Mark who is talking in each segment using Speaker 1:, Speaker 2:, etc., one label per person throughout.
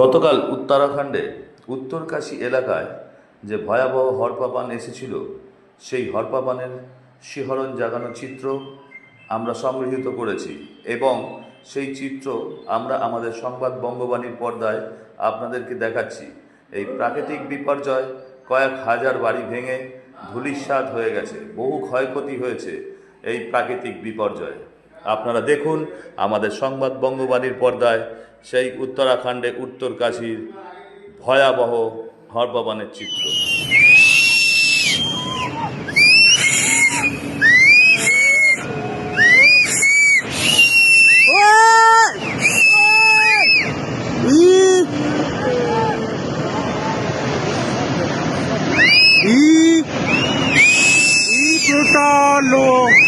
Speaker 1: গতকাল উত্তরাখণ্ডে উত্তরকাশী এলাকায় যে ভয়াবহ হরপাপান এসেছিল, সেই হরপাপানের শিহরণ জাগানো চিত্র আমরা সংগৃহীত করেছি এবং সেই চিত্র আমরা আমাদের সংবাদ বঙ্গবাণীর পর্দায় আপনাদেরকে দেখাচ্ছি। এই প্রাকৃতিক বিপর্যয় কয়েক হাজার বাড়ি ভেঙে ধূলিসাৎ হয়ে গেছে, বহু ক্ষয়ক্ষতি হয়েছে এই প্রাকৃতিক বিপর্যয়। আপনারা দেখুন আমাদের সংবাদ বঙ্গবাণীর পর্দায় সেই উত্তরাখণ্ডে উত্তর উত্তরকাশীর ভয়াবহ হরপাবানের চিত্র
Speaker 2: disfrútalo.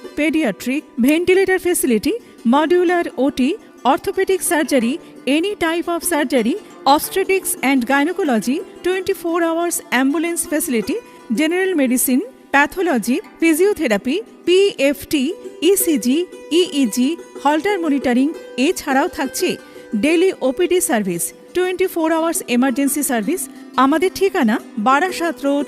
Speaker 3: paediatric ventilator facility, modular OT, orthopaedic surgery, any type of surgery obstetrics and and gynecology 24 hours ambulance facility, general medicine, pathology, physiotherapy PFT ECG EEG Holter monitoring এছাড়াও থাকছে। Daily OPD service twenty four hours emergency service, আমাদের ঠিকানা Barasat road